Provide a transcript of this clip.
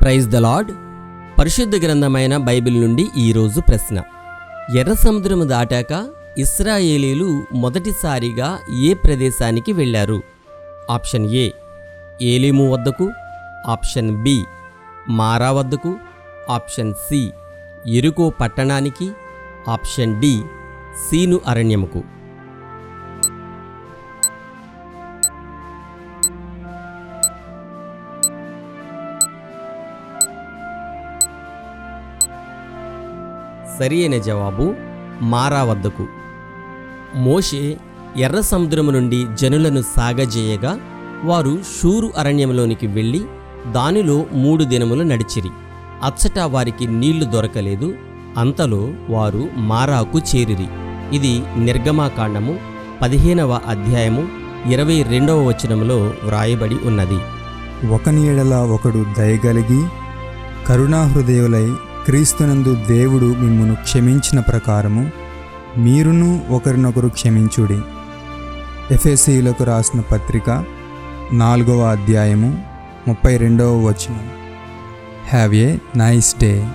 Praise the lord. పరిశుద్ధ గ్రంథమైన Bible నుండి ఈరోజు ప్రశ్న. ఎర్ర సముద్రము దాటాక ఇస్రాయేలీలు మొదటిసారిగా ఏ ప్రదేశానికి వెళ్ళారు? ఆప్షన్ ఏ ఏలీము వద్దకు. ఆప్షన్ బి మారా వద్దకు. ఆప్షన్ సి ఎరుకో పట్టణానికి. ఆప్షన్ డి సీను అరణ్యముకు. సరి అయిన జవాబు మారా వద్దకు. మోషే ఎర్ర సముద్రము నుండి జనులను సాగజేయగా వారు షూరు అరణ్యంలోనికి వెళ్ళి దానిలో మూడు దినములు నడిచిరి. అచ్చట వారికి నీళ్ళు దొరకలేదు అంతలో వారు మారాకు చేరిరి. ఇది నిర్గమాకాండము పదిహేనవ అధ్యాయము ఇరవై రెండవ వచనములో వ్రాయబడి ఉన్నది. ఒకని ఎడల ఒకడు దయగలిగి కరుణాహృదయులై క్రీస్తునందు దేవుడు మిమ్మను క్షమించిన ప్రకారము మీరును ఒకరినొకరు క్షమించుడి. ఎఫ్ఎస్సీలకు రాసిన పత్రిక నాలుగవ అధ్యాయము ముప్పై రెండవ వచనం. Have a nice day